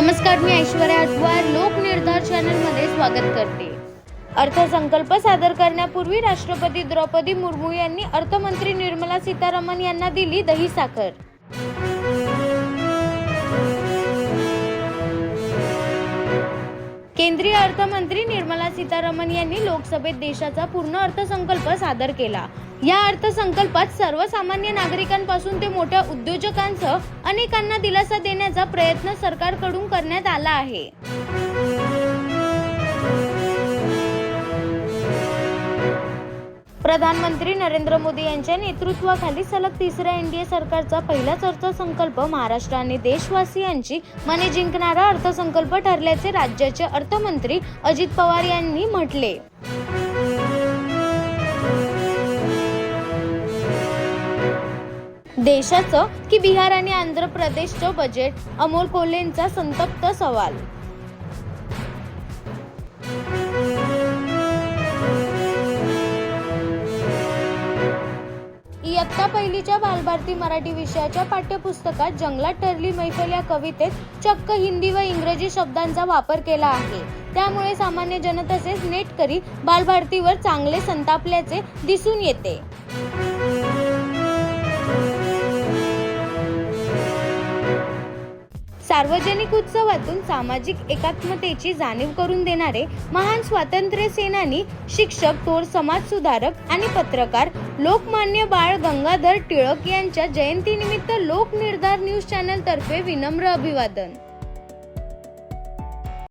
नमस्कार मी ऐश्वर्या अटवार लोकनिर्धार चॅनलमध्ये स्वागत करते. अर्थसंकल्प सादर करण्यापूर्वी राष्ट्रपती द्रौपदी मुर्मू यांनी अर्थमंत्री निर्मला सीतारामन यांना दिली दही साखर. केंद्रीय अर्थमंत्री निर्मला सीतारामन यांनी लोकसभेत देशाचा पूर्ण अर्थसंकल्प सादर केला. या अर्थसंकल्पात सर्वसामान्य नागरिकांपासून ते मोठ्या उद्योजकांसह अनेकांना दिलासा देण्याचा प्रयत्न सरकारकडून करण्यात आला आहे. प्रधानमंत्री नरेंद्र मोदी यांच्या नेतृत्वाखाली सलग तिसऱ्या एनडीए सरकारचा पहिलाच अर्थसंकल्प महाराष्ट्र आणि देशवासियांची मने जिंकणारा अर्थसंकल्प ठरल्याचे राज्याचे अर्थमंत्री अजित पवार यांनी म्हटले. देशाचं की बिहार आणि आंध्र प्रदेशचं बजेट अमोल कोल्हेंचा संतप्त सवाल. इयत्ता पहिलीच्या बालभारती मराठी विषयाच्या पाठ्यपुस्तकात जंगलात ठरली मैफल या कवितेत चक्क हिंदी व इंग्रजी शब्दांचा वापर केला आहे. त्यामुळे सामान्य जन तसेच नेटकरी बालभारतीवर चांगले संतापल्याचे दिसून येते. सार्वजनिक उत्सवातून सामाजिक एकात्मतेची जाणीव करून देणारे महान स्वातंत्र्य सेनानी शिक्षक थोर समाजसुधारक आणि पत्रकार लोकमान्य बाळ गंगाधर टिळक यांच्या जयंतीनिमित्त लोकनिर्धार न्यूज चॅनल तर्फे विनम्र अभिवादन.